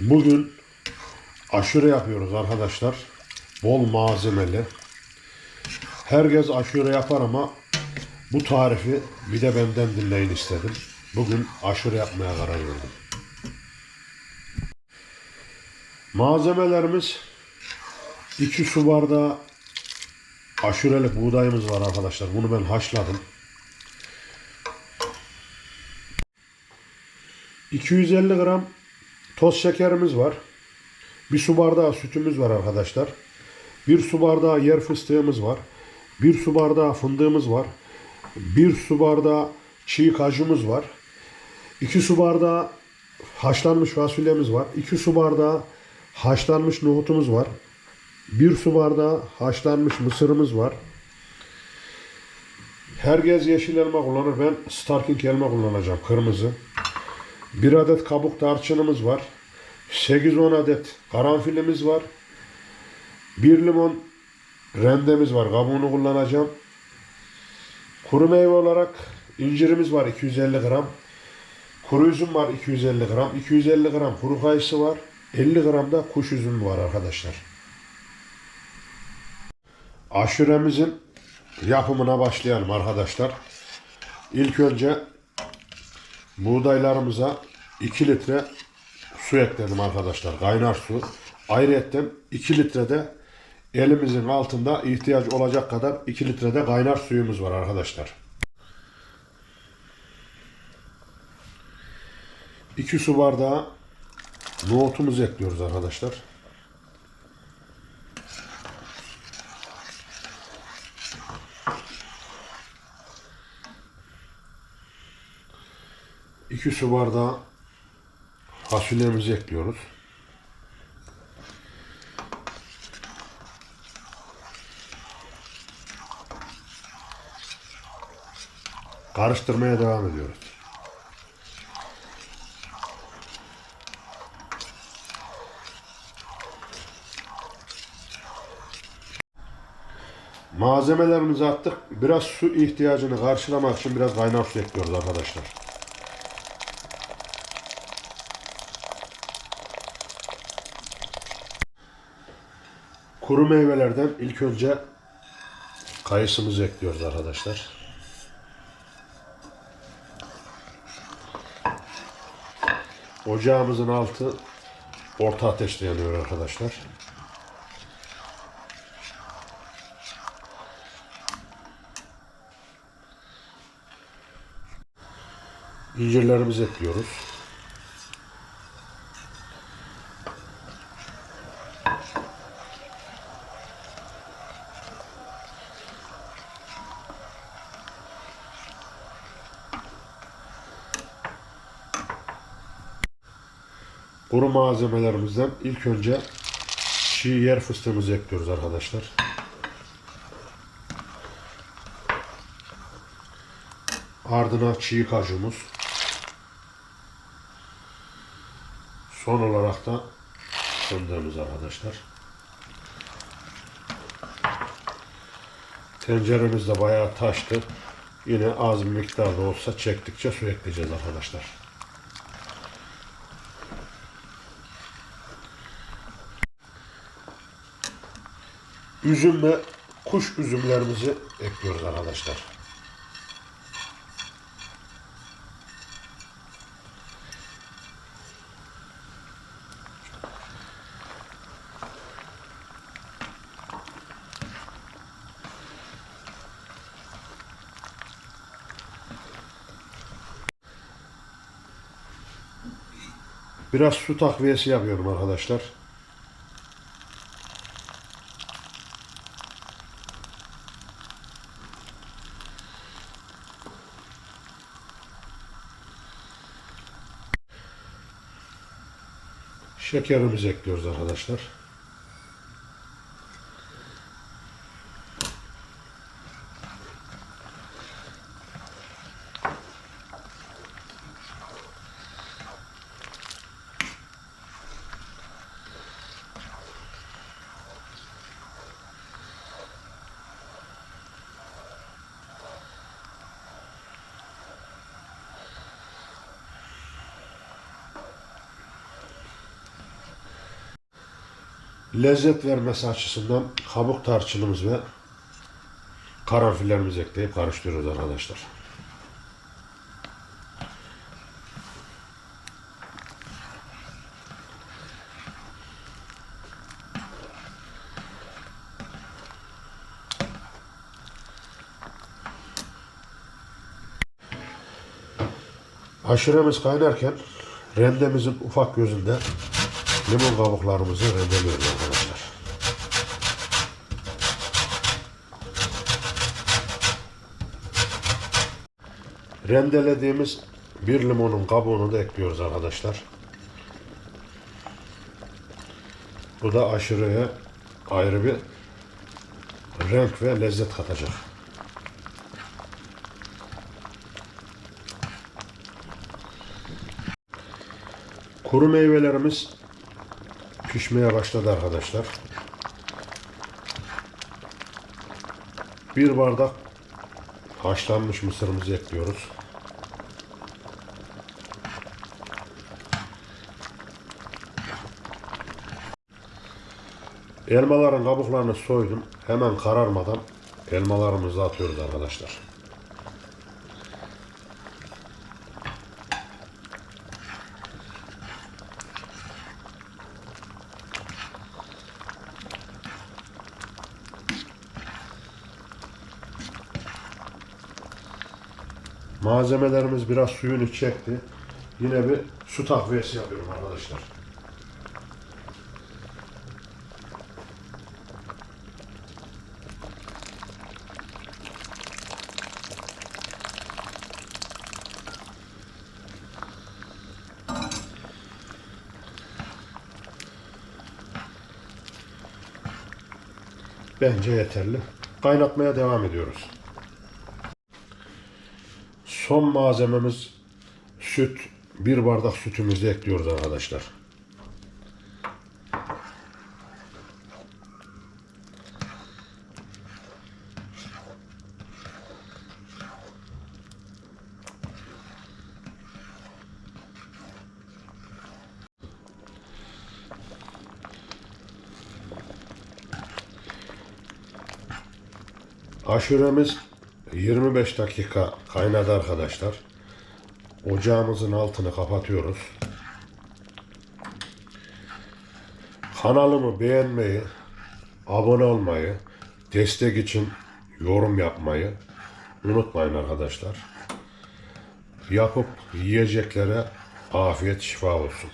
Bugün aşure yapıyoruz arkadaşlar. Bol malzemeli. Herkes aşure yapar ama bu tarifi bir de benden dinleyin istedim. Bugün aşure yapmaya karar verdim. Malzemelerimiz 2 su bardağı aşurelik buğdayımız var arkadaşlar. Bunu ben haşladım. 250 gram toz şekerimiz var. Bir su bardağı sütümüz var arkadaşlar. Bir su bardağı yer fıstığımız var. Bir su bardağı fındığımız var. Bir su bardağı çiğ kajumuz var. 2 su bardağı haşlanmış fasulyemiz var. 2 su bardağı haşlanmış nohutumuz var. 1 su bardağı haşlanmış mısırımız var. Herkes yeşil elma kullanır. Ben Starking elma kullanacağım. Kırmızı. 1 adet kabuk tarçınımız var. 8-10 adet karanfilimiz var. 1 limon rendemiz var. Kabuğunu kullanacağım. Kuru meyve olarak incirimiz var 250 gram. Kuru üzüm var 250 gram. 250 gram kuru kayısı var. 50 gram da kuş üzümü var arkadaşlar. Aşuremizin yapımına başlayalım arkadaşlar. İlk önce buğdaylarımıza 2 litre su ekledim arkadaşlar. Kaynar su. Ayrıca 2 litre de elimizin altında ihtiyaç olacak kadar 2 litre de kaynar suyumuz var arkadaşlar. 2 su bardağı nohutumuzu ekliyoruz arkadaşlar. İki su bardağı fasulyemizi ekliyoruz. Karıştırmaya devam ediyoruz. Malzemelerimizi attık. Biraz su ihtiyacını karşılamak için biraz kaynar su ekliyoruz arkadaşlar. Kuru meyvelerden ilk önce kayısımızı ekliyoruz arkadaşlar. Ocağımızın altı orta ateşte yanıyor arkadaşlar. İncirlerimizi ekliyoruz. Kuru malzemelerimizden ilk önce çiğ yer fıstığımızı ekliyoruz arkadaşlar. Ardına çiğ kajumuz. Son olarak da fındığımız arkadaşlar. Tenceremiz de bayağı taştı. Yine az miktarda olsa çektikçe su ekleyeceğiz arkadaşlar. Üzüm ve kuş üzümlerimizi ekliyoruz arkadaşlar. Biraz su takviyesi yapıyorum arkadaşlar. Şekerimizi ekliyoruz arkadaşlar. Lezzet vermesi açısından kabuk tarçınımız ve karanfillerimizi ekleyip karıştırıyoruz arkadaşlar. Aşuremiz kaynarken rendemizin ufak gözünde limon kabuklarımızı rendeliyoruz arkadaşlar. Rendelediğimiz bir limonun kabuğunu da ekliyoruz arkadaşlar. Bu da aşırıya ayrı bir renk ve lezzet katacak. Kuru meyvelerimiz pişmeye başladı arkadaşlar. Bir bardak haşlanmış mısırımızı ekliyoruz. Elmaların kabuklarını soydum. Hemen kararmadan elmalarımızı atıyoruz arkadaşlar. Malzemelerimiz biraz suyunu çekti. Yine bir su takviyesi yapıyorum arkadaşlar. Bence yeterli. Kaynatmaya devam ediyoruz. Son malzememiz süt. Bir bardak sütümüzü ekliyoruz arkadaşlar. Aşuremiz 25 dakika kaynadı arkadaşlar. Ocağımızın altını kapatıyoruz. Kanalımı beğenmeyi, abone olmayı, destek için yorum yapmayı unutmayın arkadaşlar. Yapıp yiyeceklere afiyet şifa olsun.